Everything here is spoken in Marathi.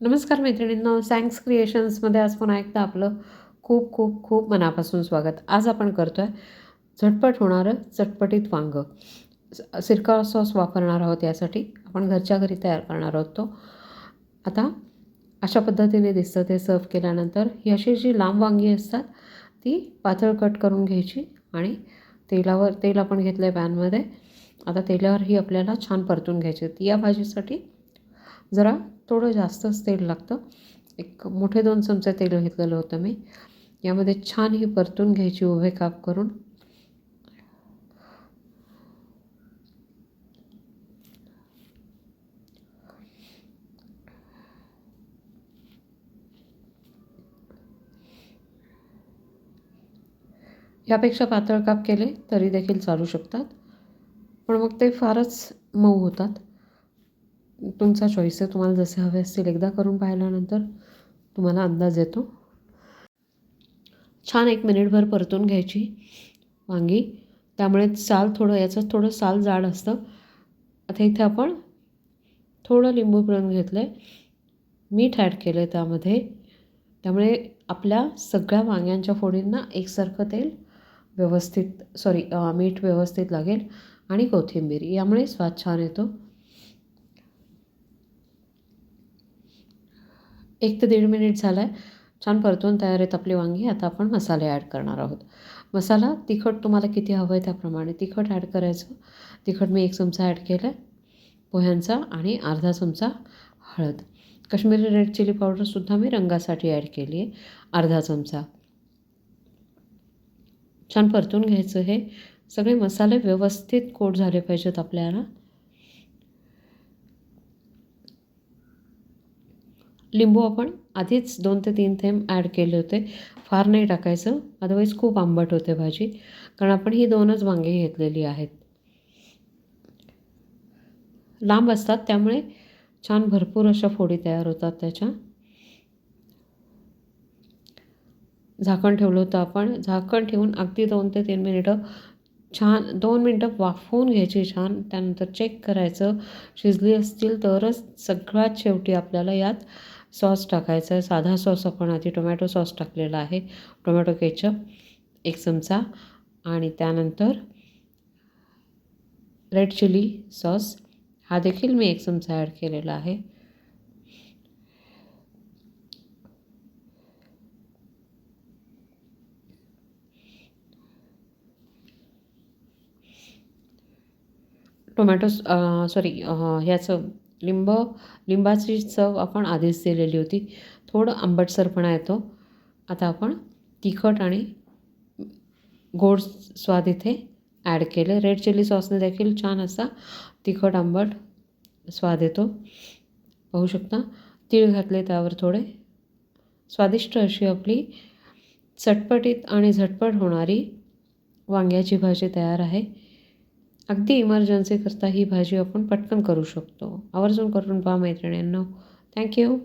नमस्कार मैत्रिणींनो सँक्स क्रिएशन्समध्ये आज पुन्हा एकदा आपलं खूप खूप खूप मनापासून स्वागत. आज आपण करतो आहे झटपट होणारं चटपटीत वांगं. सिरका सॉस वापरणार आहोत यासाठी. आपण घरच्या घरी तयार करणार आहोत तो. आता अशा पद्धतीने दिसतं ते सर्व केल्यानंतर ही अशी जी लांब वांगी असतात ती पातळ कट करून घ्यायची आणि तेलावर तेल आपण घेतलं आहे पॅनमध्ये. आता तेलावर ही आपल्याला छान परतून घ्यायची या भाजीसाठी जरा थोडं जास्तच तेल लागतं. एक मोठे दोन चमचे तेल घेतलेलं होतं मी. यामध्ये छान ही परतून घ्यायची उभे काप करून. यापेक्षा पातळ काप केले तरी देखील चालू शकतात. पण मग ते फारच मऊ होतात. तुमचा चॉईस आहे. तुम्हाला जसे हवे असतील एकदा करून पाहिल्यानंतर तुम्हाला अंदाज येतो. छान एक मिनिटभर परतून घ्यायची वांगी. त्यामुळे साल थोडं याचं थोडं साल जाड असतं. आता इथे आपण थोडं लिंबू पिळून घेतलं आहे मीठ ॲड केलं आहे त्यामध्ये. त्यामुळे आपल्या सगळ्या वांग्यांच्या फोडींना एकसारखं तेल व्यवस्थित सॉरी मीठ व्यवस्थित लागेल. आणि कोथिंबीर यामुळे स्वाद छान येतो. एक ते दीड मिनिट झाला आहे छान परतून तयार आहेत आपली वांगी. आता आपण मसाले ॲड करणार आहोत. मसाला तिखट तुम्हाला किती हवं आहे त्याप्रमाणे तिखट ॲड करायचं. तिखट मी एक चमचा ॲड केला आहे पोह्यांचा आणि अर्धा चमचा हळद. काश्मीरी रेड चिली पावडरसुद्धा मी रंगासाठी ॲड केली आहे अर्धा चमचा. छान परतून घ्यायचं हे. सगळे मसाले व्यवस्थित कोट झाले पाहिजेत आपल्याला. लिंबू आपण आधीच दोन ते तीन थेंब ॲड केले होते. फार नाही टाकायचं अदरवाईज खूप आंबट होते भाजी. कारण आपण ही दोनच वांगे घेतलेली आहेत. लांब असतात त्यामुळे छान भरपूर अशा फोडी तयार होतात त्याच्या. झाकण ठेवलं होतं आपण. झाकण ठेवून अगदी दोन ते तीन मिनिटं छान दोन मिनटं वाफवून घ्यायची छान. त्यानंतर चेक करायचं. शिजली असतील तरच सगळ्यात शेवटी आपल्याला यात सॉस टाकायचा आहे. साधा सॉस आपण आधी टोमॅटो सॉस टाकलेला आहे. टोमॅटो केचप एक चमचा आणि त्यानंतर रेड चिली सॉस हा देखील मी एक चमचा ॲड केलेला आहे. टोमॅटो सॉरी ह्याचं लिंब लिंबाची चव आपण आधीच दिलेली होती. थोडं आंबटसरपणा येतो. आता आपण तिखट आणि गोड स्वाद इथे ॲड केले. रेड चिली सॉसने देखील छान असा तिखट आंबट स्वाद येतो. पाहू शकता तीळ घातले त्यावर थोडे. स्वादिष्ट अशी आपली चटपटीत आणि झटपट होणारी वांग्याची भाजी तयार आहे. अगदी इमर्जन्सी करता ही भाजी आपण पटकन करू शकतो. आवर्जून करून पहा मैत्रिणींनो. थँक्यू